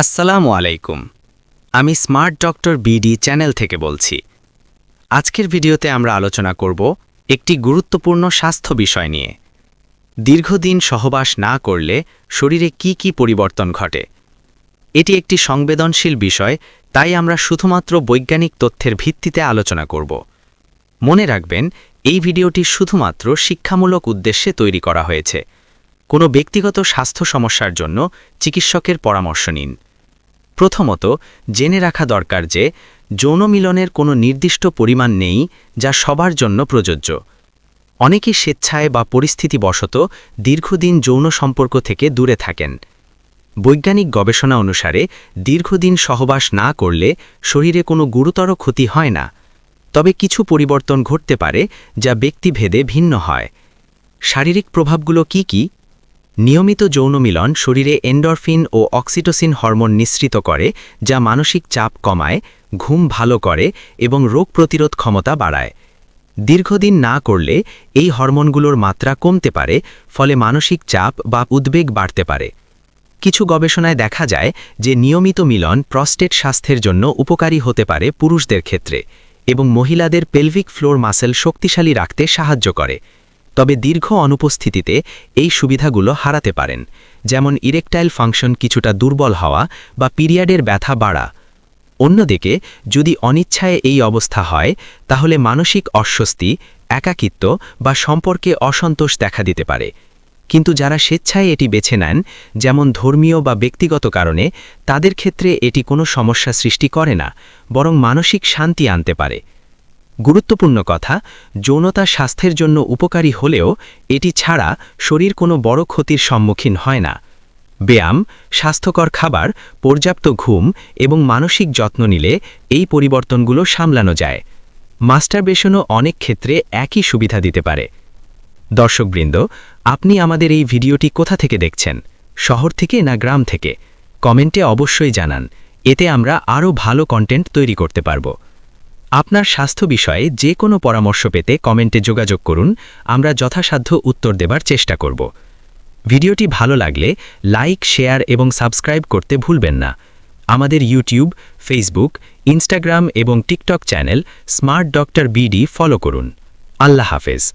আসসালামু আলাইকুম। আমি স্মার্ট ডক্টর বিডি চ্যানেল থেকে বলছি। আজকের ভিডিওতে আমরা আলোচনা করব একটি গুরুত্বপূর্ণ স্বাস্থ্য বিষয় নিয়ে। দীর্ঘদিন সহবাস না করলে শরীরে কি কি পরিবর্তন ঘটে? এটি একটি সংবেদনশীল বিষয়, তাই আমরা শুধুমাত্র বৈজ্ঞানিক তথ্যের ভিত্তিতে আলোচনা করব। মনে রাখবেন, এই ভিডিওটি শুধুমাত্র শিক্ষামূলক উদ্দেশ্যে তৈরি করা হয়েছে। কোনো ব্যক্তিগত স্বাস্থ্য সমস্যার জন্য চিকিৎসকের পরামর্শ নিন। প্রথমত, জেনে রাখা দরকার যে, যৌন মিলনের কোনো নির্দিষ্ট পরিমাণ নেই যা সবার জন্য প্রযোজ্য। অনেকে স্বেচ্ছায় বা পরিস্থিতিবশত দীর্ঘদিন যৌন সম্পর্ক থেকে দূরে থাকেন। বৈজ্ঞানিক গবেষণা অনুসারে, দীর্ঘদিন সহবাস না করলে শরীরে কোনো গুরুতর ক্ষতি হয় না। তবে কিছু পরিবর্তন ঘটতে পারে যা ব্যক্তিভেদে ভিন্ন হয়। শারীরিক প্রভাবগুলো কি কি? নিয়মিত যৌন মিলন শরীরে এন্ডরফিন ও অক্সিটোসিন হরমোন নিঃসৃত করে, যা মানসিক চাপ কমায়, ঘুম ভালো করে এবং রোগ প্রতিরোধ ক্ষমতা বাড়ায়। দীর্ঘদিন না করলে এই হরমোনগুলোর মাত্রা কমতে পারে, ফলে মানসিক চাপ বা উদ্বেগ বাড়তে পারে। কিছু গবেষণায় দেখা যায় যে নিয়মিত মিলন প্রস্টেট স্বাস্থ্যের জন্য উপকারী হতে পারে পুরুষদের ক্ষেত্রে এবং মহিলাদের পেলভিক ফ্লোর মাসেল শক্তিশালী রাখতে সাহায্য করে। তবে দীর্ঘ অনুপস্থিতিতে এই সুবিধাগুলো হারাতে পারেন, যেমন ইরেকটাইল ফাংশন কিছুটা দুর্বল হওয়া বা পিরিয়ডের ব্যথা বাড়া। অন্যদিকে, যদি অনিচ্ছায় এই অবস্থা হয়, তাহলে মানসিক অস্বস্তি, একাকিত্ব বা সম্পর্কে অসন্তোষ দেখা দিতে পারে। কিন্তু যারা স্বেচ্ছায় এটি বেছে নেন, যেমন ধর্মীয় বা ব্যক্তিগত কারণে, তাদের ক্ষেত্রে এটি কোনো সমস্যা সৃষ্টি করে না, বরং মানসিক শান্তি আনতে পারে। গুরুত্বপূর্ণ কথা, যৌনতা স্বাস্থ্যের জন্য উপকারী হলেও এটি ছাড়া শরীর কোনো বড় ক্ষতির সম্মুখীন হয় না। ব্যায়াম, স্বাস্থ্যকর খাবার, পর্যাপ্ত ঘুম এবং মানসিক যত্ন নিলে এই পরিবর্তনগুলো সামলানো যায়। মাস্টারবেশনও অনেক ক্ষেত্রে একই সুবিধা দিতে পারে। দর্শকবৃন্দ, আপনি আমাদের এই ভিডিওটি কোথা থেকে দেখছেন? শহর থেকে না গ্রাম থেকে? কমেন্টে অবশ্যই জানান। এতে আমরা আরও ভালো কন্টেন্ট তৈরি করতে পারব। আপনার স্বাস্থ্য বিষয়ে যে কোনো পরামর্শ পেতে কমেন্টে যোগাযোগ করুন, আমরা যথাসাধ্য উত্তর দেবার চেষ্টা করব। ভিডিওটি ভালো লাগলে লাইক, শেয়ার এবং সাবস্ক্রাইব করতে ভুলবেন না। আমাদের ইউটিউব, ফেসবুক, ইনস্টাগ্রাম এবং TikTok channel smart doctor BD follow করুন। আল্লাহ হাফেজ।